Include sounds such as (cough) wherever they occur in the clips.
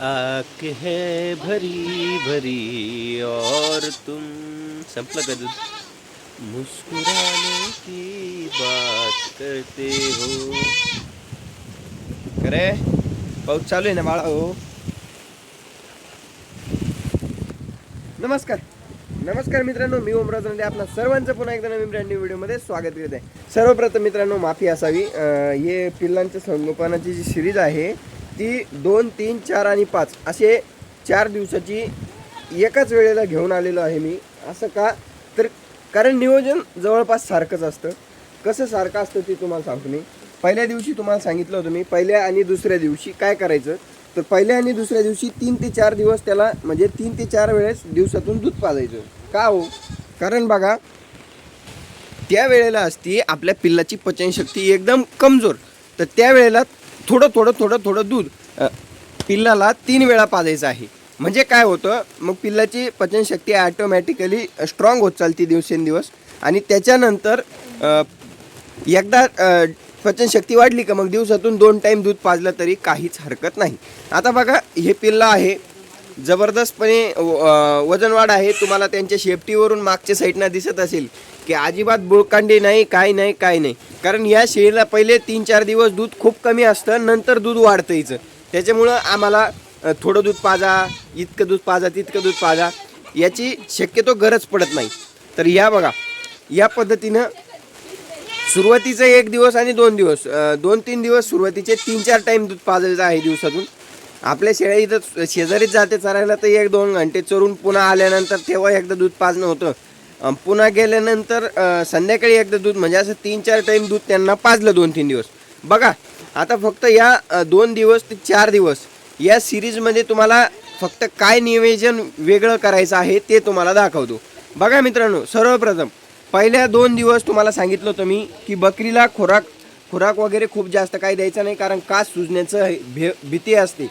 आंख है भरी भरी और तुम। संपलं का दूध? मुस्कुराने की बात करते हो। करे पाऊस चालू आहे ना बाळा हो। नमस्कार। नमस्कार मित्रांनो मी ओमराज नंदे आपला सर्वांचं पुन्हा एकदा नवीन ब्रँड न्यू व्हिडिओमध्ये स्वागत करत. आहे सर्वप्रथम मित्रांनो माफी असावी. हे पिल्लांच्या संगोपनाची जी सिरीज आहे ती दोन तीन चार आणि पाच असे चार दिवसाची एकाच वेळेला घेऊन आलेलो आहे मी. असं का? तर कारण नियोजन जवळपास सारखंच असतं. कसं सारखं असतं ते तुम्हाला सांगतो मी. पहिल्या दिवशी तुम्हाला सांगितलं होतं मी पहिल्या आणि दुसऱ्या दिवशी काय करायचं? तर पहिल्या आणि दुसऱ्या दिवशी तीन ते चार दिवस त्याला म्हणजे तीन ते चार वेळेस दिवसातून दूध पाजायचं. का हो? कारण बघा त्या वेळेला असती आपल्या पिल्लाची पचनशक्ती एकदम कमजोर. तर त्यावेळेला थोडं थोडं थोडं थोडं दूध. पिल्लाला तीन वेळा पाजायचं आहे. म्हणजे काय होतं मग पिल्लाची पचनशक्ती ॲटोमॅटिकली स्ट्रॉंग होत चालती दिवसेंदिवस. आणि त्याच्यानंतर एकदा पचनशक्ती वाढली का मग दिवसातून दोन टाईम दूध पाजलं तरी काहीच हरकत नाही. आता बघा हे पिल्लं आहे. जबरदस्तपणे वजन वजनवाढ आहे. तुम्हाला त्यांच्या शेपटीवरून मागच्या साईडनं दिसत असेल की अजिबात बुळकांडी नाही काय नाही काय नाही. कारण या शेळीला पहिले तीन चार दिवस दूध खूप कमी असतं नंतर दूध वाढतं हिचं त्याच्यामुळं आम्हाला थोडं दूध पाजा इतकं दूध पाजा तितकं दूध पाजा याची शक्यतो गरज पडत नाही. तर या बघा या पद्धतीनं सुरुवातीचे एक दिवस आणि दोन दिवस दोन तीन दिवस सुरुवातीचे तीन चार टाईम दूध पाजायचं आहे दिवसातून. आपल्या शेळ्या इथं शेजारीच जाते चरायला तर एक दोन घंटे चरून पुन्हा आल्यानंतर तेव्हा एकदा दूध पाजणं होतं. पुन्हा गेल्यानंतर संध्याकाळी एकदा दूध म्हणजे असं तीन चार टाईम दूध त्यांना पाजलं दोन तीन दिवस. बघा आता फक्त या दोन दिवस ते चार दिवस या सिरीजमध्ये तुम्हाला फक्त काय नियोजन वेगळं करायचं आहे ते तुम्हाला दाखवतो. बघा मित्रांनो सर्वप्रथम पहिल्या दोन दिवस तुम्हाला सांगितलं होतं मी की बकरीला खुराक खुराक वगैरे खूप जास्त काही द्यायचं नाही कारण कास सुजण्याचं हे- भे भीती असते.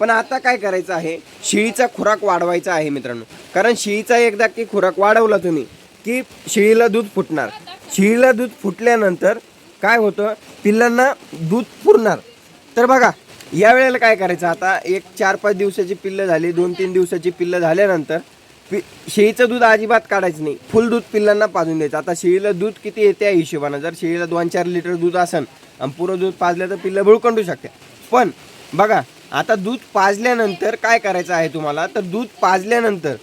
पण आता काय करायचं आहे? शेळीचा खुराक वाढवायचा आहे मित्रांनो. कारण शेळीचा एकदा की खुराक वाढवला तुम्ही की शेळीला दूध फुटणार. शेळीला दूध फुटल्यानंतर काय होतं? पिल्लांना दूध पुरणार. तर बघा या वेळेला काय करायचं? आता एक चार पाच दिवसाची पिल्लं झाली दोन तीन दिवसाची पिल्लं झाल्यानंतर पि शेळीचं दूध अजिबात काढायचं नाही. फुल दूध पिल्लांना पाजून द्यायचं. आता शेळीला दूध किती येते या हिशोबानं? जर शेळीला दोन चार लिटर दूध असेल आणि पुरं दूध पाजलं तर पिल्लं भुळकंडू शकते पण बघा आता दूध पाजल्यानंतर काय करायचं आहे तुम्हाला? तर दूध पाजल्यानंतर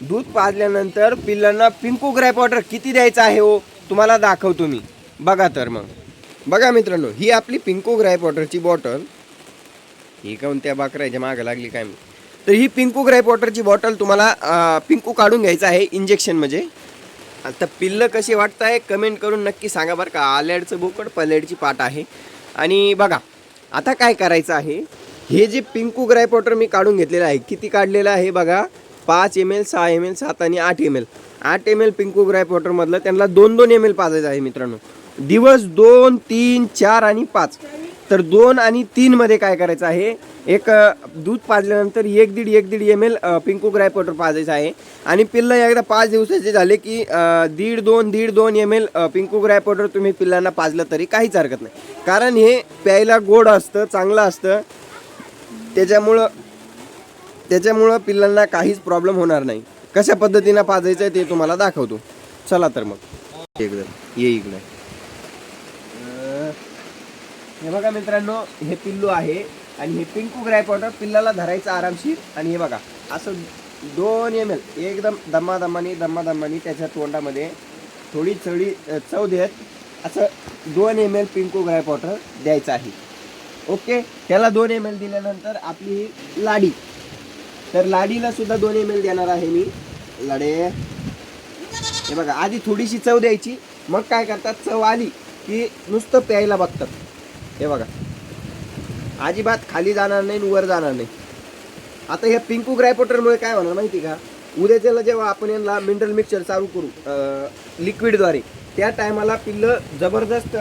दूध पाजल्यानंतर पिल्लांना पिंकू ग्रॅप वॉटर किती द्यायचं आहे हो? तुम्हाला दाखवतो मी. बघा तर मग. बघा मित्रांनो ही आपली पिंकू ग्रॅप वॉटरची बॉटल. ही काऊन त्या बाकरायच्या मागं लागली काय मी तर ही पिंकू ग्रॅप वॉटरची बॉटल तुम्हाला पिंकू काढून घ्यायचं आहे इंजेक्शन म्हणजे. आता पिल्लं कशी वाटत आहे कमेंट करून नक्की सांगा बरं का. आल्याडचं बोकड पलेडची पाट आहे. आणि बघा आता काय करायचं आहे? हे जे पिंकू ग्राय वॉटर मी काढून घेतलेलं आहे किती काढलेलं आहे बघा. पाच एम एल सहा एम एल सात आणि आठ एम एल आठ एम एल पिंकू ग्राय वॉटरमधलं त्यांना दोन दोन एम एल पाजायचं आहे मित्रांनो. दिवस दोन तीन चार आणि पाच. तर दोन आणि तीनमध्ये काय करायचं आहे? एक दूध पाजल्यानंतर एक दीड एक दीड एम एल पिंकू ग्राय पावडर पाजायचं आहे. आणि पिल्लं एकदा पाच दिवसाचे झाले की दीड दोन दीड दोन एम एल पिंकू ग्राय पावडर तुम्ही पिल्लांना पाजलं तरी काहीच हरकत नाही. कारण हे प्यायला गोड असतं चांगलं असतं. त्याच्यामुळं त्याच्यामुळं पिल्लांना काहीच प्रॉब्लेम होणार नाही. कशा पद्धतीनं पाजायचं आहे ते तुम्हाला दाखवतो. चला तर मग. एकदम ये इकडे. हे बघा मित्रांनो हे पिल्लू आहे आणि हे पिंकू ग्राय पावडर पिल्लाला धरायचं आरामशीर आणि हे बघा असं दोन एम एल एकदम दमादमानी दमादमानी त्याच्या तोंडामध्ये थोडी चढी चव देत असं दोन एम एल पिंकू ग्राय पावडर द्यायचं आहे. ओके? त्याला दोन एम एल दिल्यानंतर आपली ही लाडी. तर लाडीला सुद्धा दोन एम एल देणार आहे मी. लाडे. हे बघा आधी थोडीशी चव द्यायची. मग काय करतात चव आली की नुसतं प्यायला बघतात. हे बघा. अजिबात खाली जाणार नाही आणि वर जाणार नाही. आता ह्या पिंकू ग्रायपोटरमुळे काय होणार माहिती का? उद्याच्याला जेव्हा आपण यांना मिनरल मिक्सचर चालू करू लिक्विडद्वारे त्या टायमाला पिल्लं जबरदस्त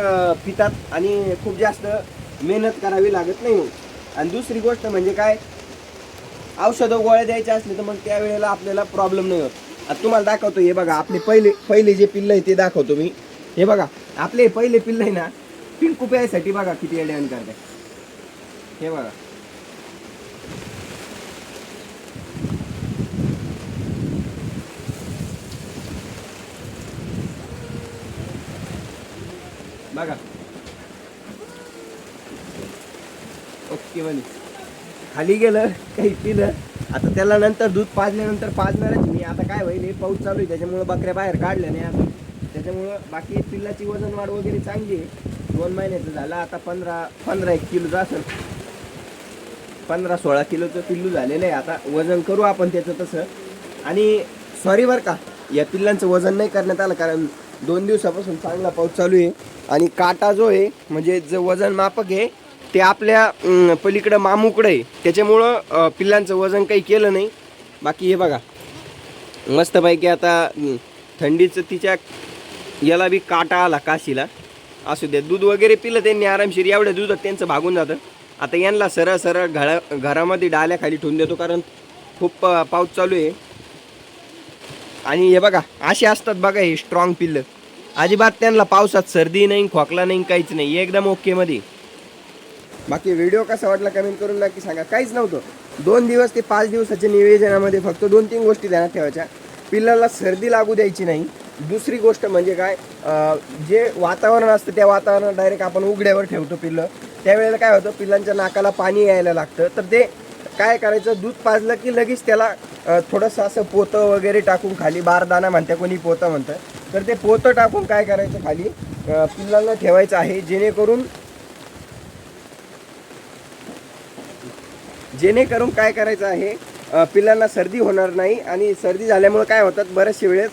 पितात आणि खूप जास्त मेहनत करावी लागत नाही मग आणि दुसरी गोष्ट म्हणजे काय? औषधं गोळ्या द्यायच्या असले तर मग त्यावेळेला आपल्याला प्रॉब्लेम नाही होत. आता तुम्हाला दाखवतो हे बघा आपले पहिले पहिले जे पिल्लं आहे ते दाखवतो मी. हे बघा आपले पहिले पिल्लं आहे ना पिंकू प्यायसाठी बघा किती डॅन करते हे बघा. बघा. ओके म्हणे खाली गेलं काही पिलं. आता त्याला नंतर दूध पाजल्यानंतर पाजणारच मी आता काय होईल हे पाऊस चालू आहे. त्याच्यामुळं बकऱ्या बाहेर काढल्या नाही अजून त्याच्यामुळं बाकी पिल्लाची वजन वाढ वगैरे चांगली आहे. दोन महिन्याचं झालं. आता पंधरा पंधरा एक किलोचं असेल. पंधरा सोळा किलोचं पिल्लू झालेलं आहे. आता वजन करू आपण त्याचं तसं. आणि सॉरी बरं का या पिल्लांचं वजन नाही करण्यात आलं कारण दोन दिवसापासून चांगला पाऊस चालू आहे. आणि काटा जो आहे म्हणजे जे वजन मापक आहे ते आपल्या पलीकडं मामूकडं आहे. त्याच्यामुळं पिल्लांचं वजन काही केलं नाही. बाकी हे बघा. मस्तपैकी आता थंडीचं तिच्या याला बी काटा आला काशीला. असू द्या दूध वगैरे पिलं त्यांनी आरामशीर. एवढ्या दुधात त्यांचं भागून जातं. आता यांना सरळ सरळ घरा घरामध्ये डाल्याखाली ठेवून देतो कारण खूप पाऊस चालू आहे. आणि हे बघा असे असतात बघा हे स्ट्रॉंग पिल्लं. अजिबात त्यांना पावसात सर्दी नाही खोकला नाही काहीच नाही. एकदम ओके मध्ये. बाकी व्हिडिओ कसा वाटला कमेंट करून नक्की सांगा. काहीच नव्हतं. दोन दिवस ते पाच दिवसाच्या निवेदनामध्ये फक्त दोन तीन गोष्टी ध्यानात ठेवायच्या. पिल्लाला सर्दी लागू द्यायची नाही. दुसरी गोष्ट म्हणजे काय जे वातावरण असतं त्या वातावरणात डायरेक्ट आपण उघड्यावर ठेवतो पिल्लं. त्यावेळेला काय होतं पिल्लांच्या नाकाला पाणी यायला लागतं. तर ते काय करायचं दूध पाजलं की लगेच त्याला थोडंसं असं पोतं वगैरे टाकून खाली बारदाना म्हणतं कोणी पोतं म्हणतं. तर ते पोतं टाकून काय करायचं खाली पिल्लांना ठेवायचं आहे. जेणेकरून जेणेकरून काय करायचं आहे पिल्लांना सर्दी होणार नाही आणि सर्दी झाल्यामुळे काय होतात बरेचसे वेळेस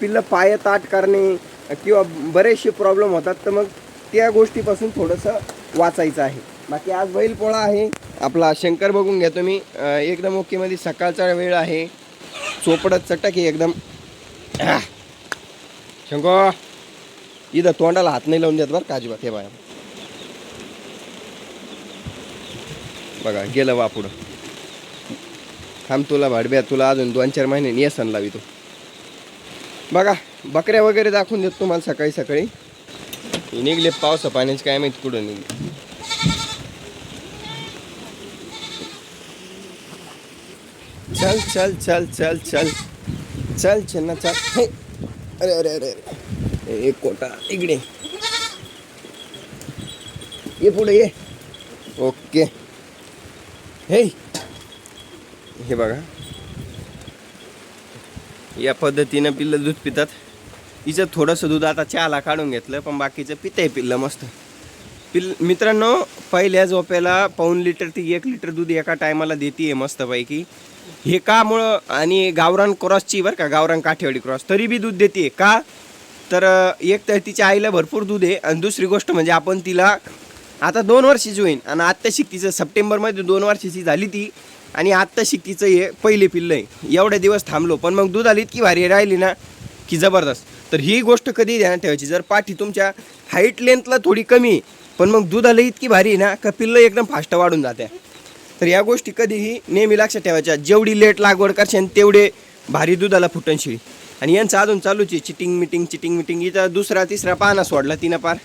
पिल्लं पाय ताट करणे किंवा बरेचसे प्रॉब्लेम होतात. तर मग त्या गोष्टीपासून थोडंसं वाचायचं आहे. बाकी आज बैलपोळा आहे. आपला शंकर बघून घेतो मी एकदम ओकेमध्ये सकाळचा वेळ आहे. चोपडत चटक आहे एकदम. शंको इथं तोंडाला हात नाही लावून देत बरं काजीबात हे बाया. बघा गेलं वा पुढं. थांब तुला भाडब्या तुला अजून दोन चार महिने येसन लावी तू बघा बकऱ्या वगैरे दाखवून देतो तुम्हाला सकाळी सकाळी. निघले पावसा पाण्याचे काय माहिती कुठं निघले. चल चल चल चल चल. चल चल चल. हे. अरे अरे अरे अरे. एक कोटा इकडे. ये पुढे ये. हे हे बघा. या पद्धतीनं पिल्लं दूध पितात. हिचं थोडंसं दूध आता चहाला काढून घेतलं पण बाकीचं पितंय पिल्लं मस्त. पिल मित्रांनो पहिल्या झोप्याला पाऊन लिटर ते एक लिटर दूध एका टायमाला देते मस्तपैकी. हे का मुळं आणि गावरान क्रॉसची बरं का गावरान काठेवाडी क्रॉस तरी बी दूध देते का? तर एक तर तिच्या आईला भरपूर दूध आहे आणि दुसरी गोष्ट म्हणजे आपण तिला आता दोन वर्षाची होईन. आणि आत्ता शिकतीचं सप्टेंबरमध्ये दोन वर्षाची झाली ती. आणि आत्ता शिकतीचं हे पहिले पिल्लं आहे. एवढे दिवस थांबलो. पण मग दूध आली इतकी भारी राहिली ना की जबरदस्त. तर ही गोष्ट कधी ध्यानात ठेवायची? जर पाठी तुमच्या हाईट लेंथला थोडी कमी पण मग दूध आलं इतकी भारी आहे ना का पिल्लं एकदम फास्ट वाढून जाते तर या गोष्टी कधीही नेहमी लक्षात ठेवायच्या. जेवढी लेट लागवड करशील तेवढे भारी दुधाला फुटणशिळी आणि यांचं अजून चालूची चिटिंग मिटिंग चिटिंग मिटिंग. इथं दुसरा तिसरा पाना सोडला तिनं पार.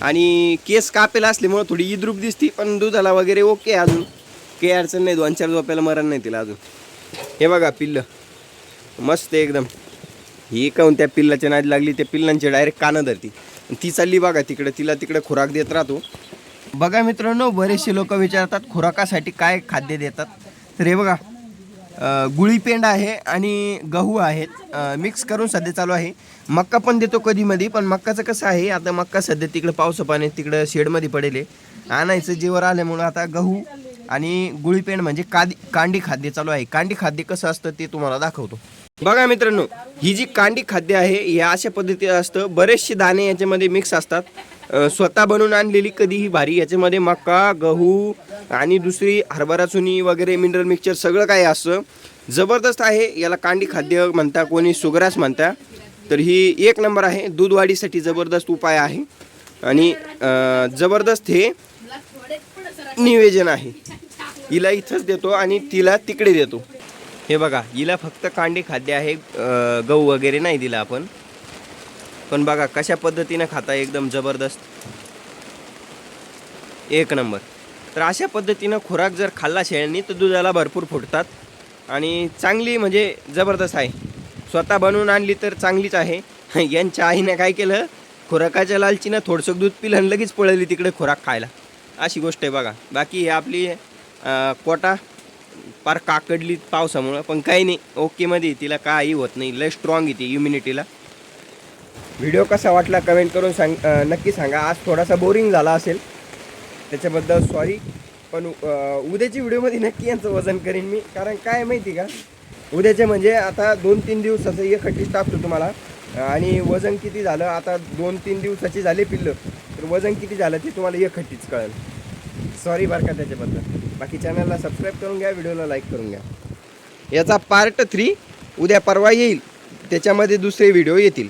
आणि केस कापेला असल्यामुळं थोडी इद्रूप दिसती पण दुधाला वगैरे ओके अजून. काही अडचण नाही दोन चार झोप्याला मरण नाही तिला अजून. हे बघा पिल्लं. मस्त आहे एकदम. ही काहून त्या पिल्लाच्या नादी लागली त्या पिल्लांची डायरेक्ट कानं धरती. ती चालली बघा तिकडे तिला तिकडे खुराक देत राहतो. बघा मित्रांनो बरेचसे लोक विचारतात खुराकासाठी काय खाद्य देतात? तर हे बघा गुळीपेंड आहे आणि गहू आहेत. मिक्स करून सध्या चालू आहे. मक्का पण देतो कधीमध्ये पण मक्काचं कसं आहे आता मक्का सध्या तिकडं पावसा पाणी तिकडं शेडमध्ये पडेल आहे. आणायचं जेवर आल्यामुळं आता गहू आणि गुळीपेंड म्हणजे कादी कांडी खाद्य चालू आहे. कांडी खाद्य कसं असतं ते तुम्हाला दाखवतो. बघा मित्रांनो ही जी कांडी खाद्य आहे हे अशा पद्धतीचं असतं. बरेचसे दाणे याच्यामध्ये मिक्स असतात. स्वतः बनवून आणलेली कधीही भारी याच्यामध्ये मका गहू आणि दुसरी हरभरा चुनी वगैरे मिनरल मिक्सचर सगळं काय असं जबरदस्त आहे याला कांडी खाद्य म्हणता कोणी सुग्रास म्हणता. तर ही एक नंबर आहे दूध वाढीसाठी जबरदस्त उपाय आहे. आणि जबरदस्त हे नियोजन आहे. हिला इथंच देतो आणि तिला तिकडे देतो. हे बघा हिला फक्त कांडी खाद्य आहे गहू वगैरे नाही दिला आपण. पण बघा कशा पद्धतीनं खाता एकदम जबरदस्त? एक नंबर. तर अशा पद्धतीनं खुराक जर खाल्ला शेळ्यांनी तर दुधाला भरपूर फुटतात आणि चांगली म्हणजे जबरदस्त आहे. स्वतः बनवून आणली तर चांगलीच आहे. (laughs) यांच्या आईने काय केलं? खुराकाच्या लालचीनं थोडंसं दूध पिलं आणि लगेच पळली तिकडे खुराक खायला. अशी गोष्ट आहे बघा. बाकी ही आपली कोटा पार काकडली पावसामुळं पण काही नाही. ओकेमध्ये तिला काही होत नाही. लय स्ट्रॉंग येते इम्युनिटीला व्हिडिओ कसा वाटला कमेंट करून सांग नक्की सांगा. आज थोडासा बोरिंग झाला असेल. त्याच्याबद्दल सॉरी पण उद्याची व्हिडिओमध्ये नक्की यांचं वजन करीन मी. कारण काय माहिती का? उद्याचे म्हणजे आता दोन तीन दिवसाचं एक टाकतो तुम्हाला. आणि वजन किती झालं? आता दोन तीन दिवसाची झाले पिल्लं. तर वजन किती झालं ते तुम्हाला एक खट्टीच कळेल. सॉरी बार का त्याच्याबद्दल. बाकी चॅनलला सबस्क्राईब करून घ्या व्हिडिओला लाईक करून घ्या. याचा पार्ट थ्री उद्या परवा येईल. त्याच्यामध्ये दुसरे व्हिडिओ येतील.